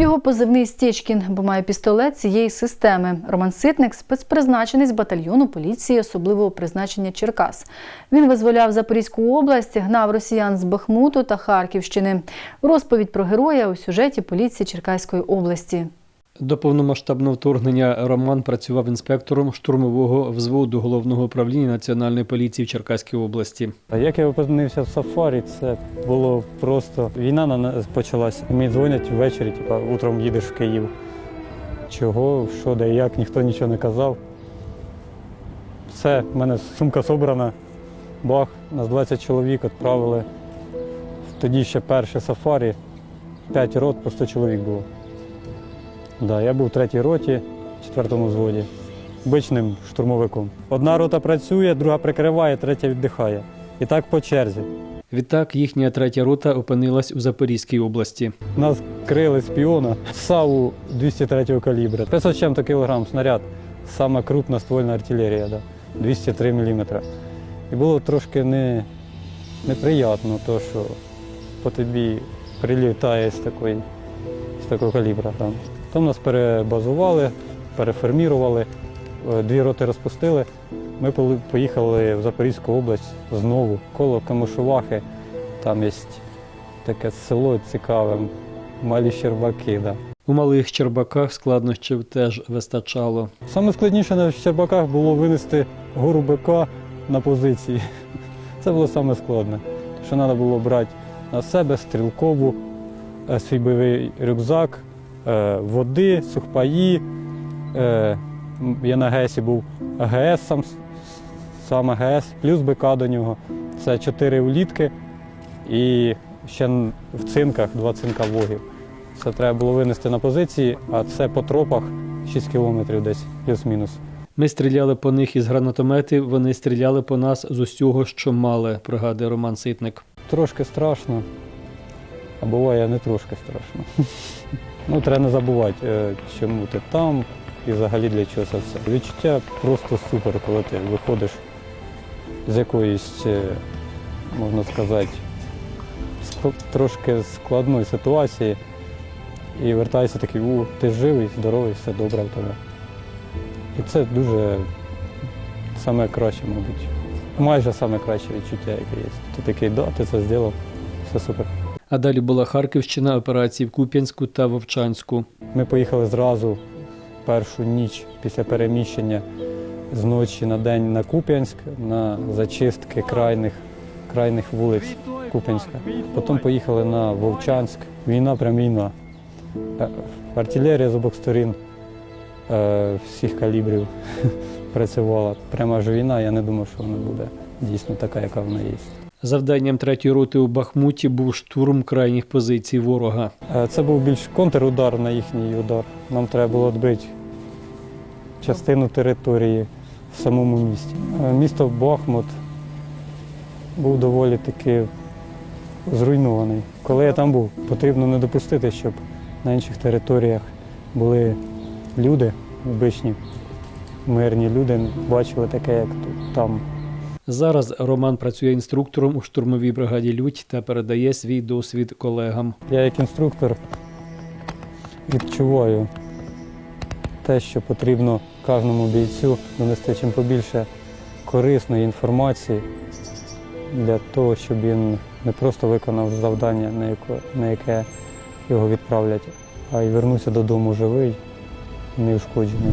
Його позивний Стечкін, бо має пістолет цієї системи. Роман Ситник спецпризначенець батальйону поліції особливого призначення Черкас. Він визволяв Запорізьку область, гнав росіян з Бахмуту та Харківщини. Розповідь про героя у сюжеті поліції Черкаської області. До повномасштабного вторгнення Роман працював інспектором штурмового взводу головного управління Національної поліції в Черкаській області. Як я опинився в сафарі, це було просто війна на почалася. Мені дзвонять ввечері, типу, утром їдеш в Київ. Чого, що, де, як, ніхто нічого не казав. Все, в мене сумка собрана, бах, нас 20 чоловік відправили. Тоді ще перше сафарі, 5 рот, 100 чоловік було. Да, я був в третій роті, четвертому взводі, обичним штурмовиком. Одна рота працює, друга прикриває, третя віддихає. І так по черзі. Відтак їхня третя рота опинилась у Запорізькій області. Нас крили з піона САУ 203 калібра. 500 чим-то кілограм снаряд. Саме крупна ствольна артилерія, да. 203 мм. І було трошки не, неприємно, то, що по тобі прилітає з, такої, з такого калібра. Там. Там нас перебазували, переформірували, е, дві роти розпустили. Ми поїхали в Запорізьку область знову, коло Камишувахи. Там є таке село цікаве, малі Щербаки. Да. У малих Щербаках складнощів теж вистачало. Саме складніше на Щербаках було винести гору бика на позиції. Це було саме складне. Що треба було брати на себе стрілкову, е, свій бойовий рюкзак, води, сухпаї. Е, Я на ГЕСі був АГС, сам, сам АГС, плюс бика до нього. Це чотири улітки і ще в цинках два цинка вогів. Це треба було винести на позиції, а це по тропах 6 кілометрів десь, плюс-мінус. Ми стріляли по них із гранатометів, вони стріляли по нас з усього, що мали, пригадує Роман Ситник. Трошки страшно, а буває не трошки страшно. Ну, треба не забувати, е, чому ти там і взагалі для чого це все. Відчуття просто супер, коли ти виходиш з якоїсь, е, можна сказати, ск- трошки складної ситуації і вертаєшся такий, у, ти живий, здоровий, все добре в тебе. І це дуже саме краще, мабуть. Майже саме краще відчуття, яке є. Ти такий, да, ти це зробив, все супер. А далі була Харківщина, операції в Куп'янську та Вовчанську. Ми поїхали зразу першу ніч після переміщення з ночі на день на Куп'янськ, на зачистки крайних, крайних вулиць Куп'янська. Потім поїхали на Вовчанськ. Війна прям війна. Е, Артилерія з обох сторін е, всіх калібрів працювала. Прямо аж війна, я не думав, що вона буде дійсно така, яка вона є. Завданням третьої роти у Бахмуті був штурм крайніх позицій ворога. Е, Це був більш контрудар на їхній удар. Нам треба було відбити частину території в самому місті. Е, Місто Бахмут був доволі таки зруйнований. Коли я там був, потрібно не допустити, щоб на інших територіях були люди, обичні, мирні люди, бачили таке, як тут там. Зараз Роман працює інструктором у штурмовій бригаді Людь та передає свій досвід колегам. Я як інструктор відчуваю те, що потрібно кожному бійцю донести чим побільше корисної інформації для того, щоб він не просто виконав завдання, на яке, на яке його відправлять, а й вернувся додому живий, неушкоджений.